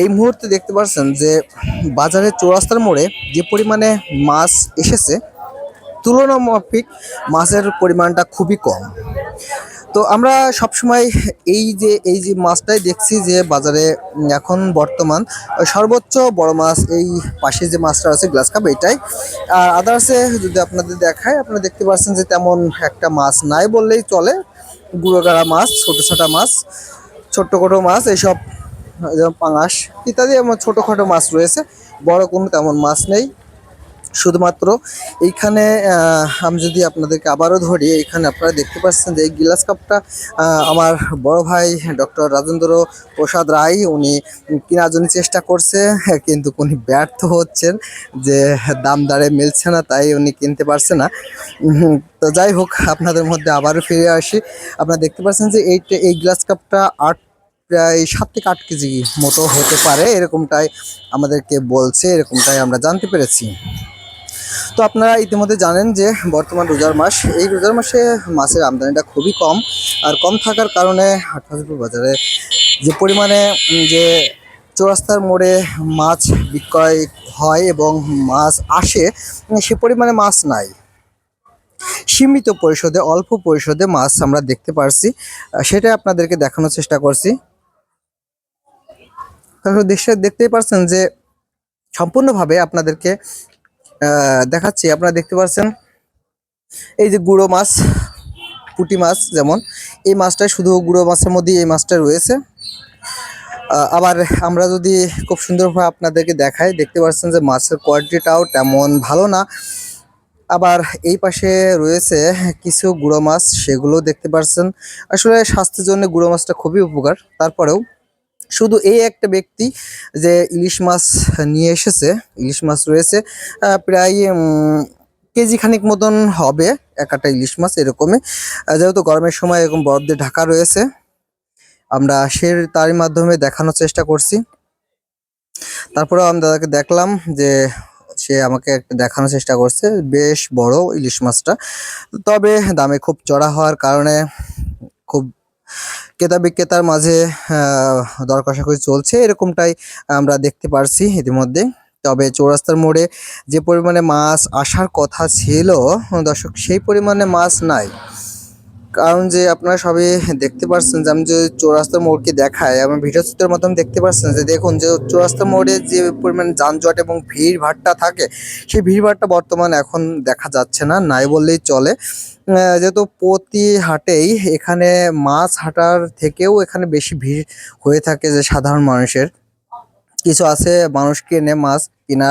এই মুহূর্তে দেখতে পাচ্ছেন যে বাজারে চৌরাস্তার মোড়ে যে পরিমাণে মাছ এসেছে তুলনামাফিক মাছের পরিমাণটা খুবই কম। তো আমরা সবসময় এই যে এই যে মাছটাই দেখছি যে বাজারে এখন বর্তমান সর্বোচ্চ বড় মাছ, এই পাশে যে মাছটা আছে গ্লাস কাপ, এটাই। আর আদার্সে যদি আপনাদের দেখায়, আপনারা দেখতে পাচ্ছেন যে তেমন একটা মাছ নাই বললেই চলে। গুঁড়ো গুঁড়োগাড়া মাছ, ছোটো ছোট মাছ, ছোট্ট ছোটো মাছ এইসব যেমন পাঙাশ ইত্যাদি এমন ছোটোখাটো মাছ রয়েছে। বড় কোনো তেমন মাছ নেই। শুধুমাত্র এইখানে আমি যদি আপনাদেরকে আবারও ধরি, এইখানে আপনারা দেখতে পাচ্ছেন যে এই গিলাস কাপটা আমার বড় ভাই ডক্টর রাজেন্দ্র প্রসাদ রায়, উনি কেনার জন্য চেষ্টা করছে, কিন্তু উনি ব্যর্থ হচ্ছেন যে দাম দাঁড়ে মিলছে না, তাই উনি কিনতে পারছে না। তো যাই হোক, আপনাদের মধ্যে আবারও ফিরে আসি। আপনারা দেখতে পাচ্ছেন যে এই এই গ্লাস কাপটা আট প্রায় সাত থেকে আট কেজি মতো হতে পারে, এরকমটাই আমাদেরকে বলছে, এরকমটাই আমরা জানতে পেরেছি। তো আপনারা ইতিমধ্যে জানেন যে বর্তমান রোজার মাস, এই রোজার মাসে মাছের আমদানিটা খুবই কম আর কম থাকার কারণে হাটহাজারপুর বাজারে যে পরিমাণে যে চৌরাস্তার মোড়ে মাছ বিক্রয় হয় এবং মাছ আসে সে পরিমাণে মাছ নাই। সীমিত পরিশোধে, অল্প পরিশোধে মাছ আমরা দেখতে পারছি। সেটাই আপনাদেরকে দেখানোর চেষ্টা করছি। তারপর দেশে দেখতেই পারছেন যে সম্পূর্ণভাবে আপনাদেরকে দেখাচ্ছি। আপনারা দেখতে পাচ্ছেন এই যে গুঁড়ো মাছ, পুঁটি মাছ যেমন। এই মাছটা শুধু গুঁড়ো মাছের মধ্যেই এই মাছটা রয়েছে। আবার আমরা যদি খুব সুন্দরভাবে আপনাদেরকে দেখাই, দেখতে পাচ্ছেন যে মাছের কোয়ালিটিটাও তেমন ভালো না। আবার এই পাশে রয়েছে কিছু গুঁড়ো মাছ, সেগুলো দেখতে পাচ্ছেন আসলে স্বাস্থ্যের জন্য গুঁড়ো মাছটা খুবই উপকার। তারপরেও শুধু এই একটা ব্যক্তি যে ইলিশ মাছ নিয়ে এসেছে, ইলিশ মাছ রয়েছে প্রায় কেজি খানিক মতন হবে এক একটা ইলিশ মাছ এরকমই। যেহেতু গরমের সময় এরকম বরফ দিয়ে ঢাকা রয়েছে, আমরা সে তারই মাধ্যমে দেখানোর চেষ্টা করছি। তারপরেও আমি দাদাকে দেখলাম যে সে আমাকে একটা দেখানোর চেষ্টা করছে, বেশ বড় ইলিশ মাছটা। তবে দামে খুব চড়া হওয়ার কারণে খুব ক্রেতা বিক্রেতার মাঝে দর কষাকষি চলছে, এরকমটাই আমরা দেখতে পারছি ইতিমধ্যে। তবে চৌরাস্তার মোড়ে যে পরিমাণে মাছ আসার কথা ছিল, দর্শক, সেই পরিমাণে মাছ নাই। কারণ যে আপনারা সবই দেখতে পাচ্ছেন যে আমি যে চৌরাস্তা মোড়কে দেখাই, আমার ভিডিও চিত্রের মাধ্যমে দেখতে পাচ্ছেন যে দেখুন যে চৌরাস্তা মোড়ে যে পরিমাণ যানজট এবং ভিড় ভাট্টা থাকে, সেই ভিড় বর্তমানে এখন দেখা যাচ্ছে না, নাই বললেই চলে। যেহেতু প্রতি হাটেই এখানে মাছ হাটার থেকেও এখানে বেশি ভিড় হয়ে থাকে যে সাধারণ মানুষের। কিছু আছে, মানুষ কেনে মাছ কিনা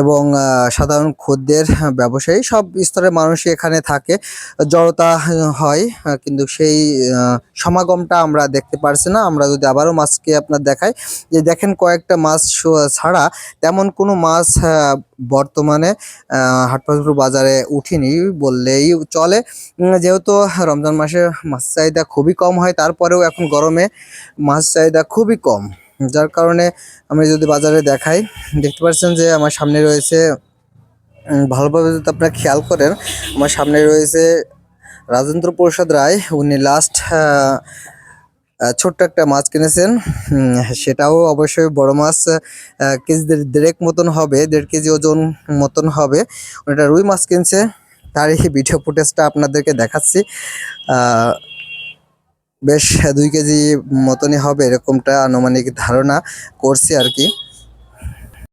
এবং সাধারণ খদ্দের ব্যবসায়ী, সব স্তরের মানুষই এখানে থাকে। জড়তা হয়, কিন্তু সেই সমাগমটা আমরা দেখতে পারছি না। আমরা যদি আবারও মাছকে আপনার দেখাই, যে দেখেন কয়েকটা মাছ ছাড়া তেমন কোনো মাছ বর্তমানে হাটপাজপুর বাজারে উঠিনি বললেই চলে। যেহেতু রমজান মাসে মাছ চাহিদা খুবই কম হয়, তারপরেও এখন গরমে মাছ চাহিদা খুবই কম। যার কারণে আমি যদি বাজারে দেখাই, দেখতে পাচ্ছেন যে আমার সামনে রয়েছে ভালোভাবে যদি আপনারা খেয়াল করেন, আমার সামনে রয়েছে রাজেন্দ্র প্রসাদ রায়। উনি লাস্ট ছোট্ট একটা মাছ কিনেছেন। সেটাও অবশ্যই বড় মাছ কেজি দেড়- দেড়েক মতন হবে, দেড় কেজি ওজন মতন হবে। ওটা রুই মাছ কিনছে। তার এই ভিডিও ফুটেজটা আপনাদেরকে দেখাচ্ছি। বেশ দুই কেজি মতনই হবে এরকমটা আনুমানিক ধারণা করছি আর কি।